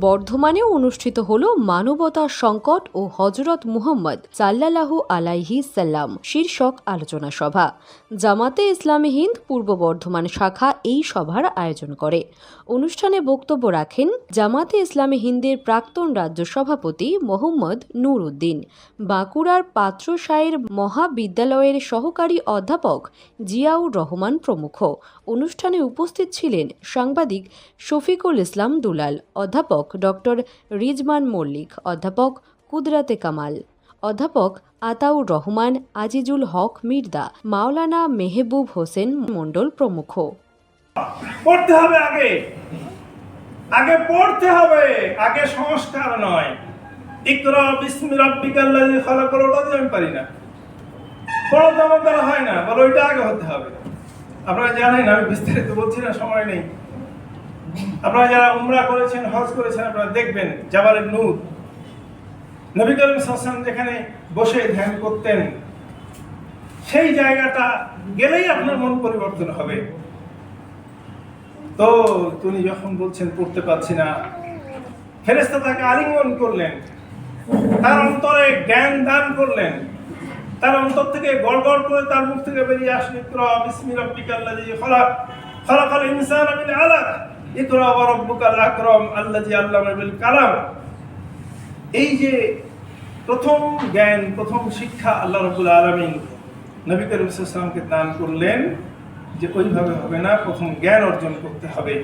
বর্ধমানে অনুষ্ঠিত হল মানবতার সংকট ও হজরত মুহম্মদ সাল্লাল্লাহু আলাইহি সাল্লাম শীর্ষক আলোচনা সভা। জামাতে ইসলামী হিন্দ পূর্ব বর্ধমান শাখা এই সভার আয়োজন করে। অনুষ্ঠানে বক্তব্য রাখেন জামাতে ইসলামী হিন্দের প্রাক্তন রাজ্য সভাপতি মোহাম্মদ নূর উদ্দিন বাঁকুড়ার পাত্রসায়ের মহাবিদ্যালয়ের সহকারী অধ্যাপক জিয়াউর রহমান প্রমুখ। অনুষ্ঠানে উপস্থিত ছিলেন সাংবাদিক শফিকুল ইসলাম দুলাল অধ্যাপক ডক্টর রিজমান মল্লিক, অধ্যাপক কুদরাতে কামাল, অধ্যাপক আতাউর রহমান, আজিজুল হক মির্দা, মাওলানা মেহবুব হোসেন মণ্ডল প্রমুখ। পড়তে হবে আগে। আগে পড়তে হবে। আগে সংস্কার নয়। ইকরা বিসমি ওটা আমি পারি না। হয় না বলো ওইটা আগে হতে হবে। আপনারা জানেন, আমি বিস্তারিত বলছি না, সময় নেই। আপনারা যারা উমরা করেছেন, হজ করেছেন, আপনারা দেখবেন জাবালের নূর নবী করিম সাল্লাল্লাহু যেখানে বসে ধ্যান করতেন, সেই জায়গাটা গেলেই আপনার মন পরিবর্তন হবে। তো তিনি যখন বলছেন, পড়তে পারছি না ফেরেস্তা তাকে আলিঙ্গন করলেন। তার অন্তরে জ্ঞান দান করলেন। তার অন্তর থেকে গড় গড় করে তার মুখ থেকে বেরিয়ে আসলো, ইকরা বিসমি রাব্বিকাল্লাযী খলাক। খলাকাল ইনসানা মিন আলাক। কালাম। এই যে প্রথম জ্ঞান, প্রথম শিক্ষা আল্লাহ রাব্বুল আলামিন নবী করিম দান করলেন যে ওইভাবে হবে না, প্রথম জ্ঞান অর্জন করতে হবে।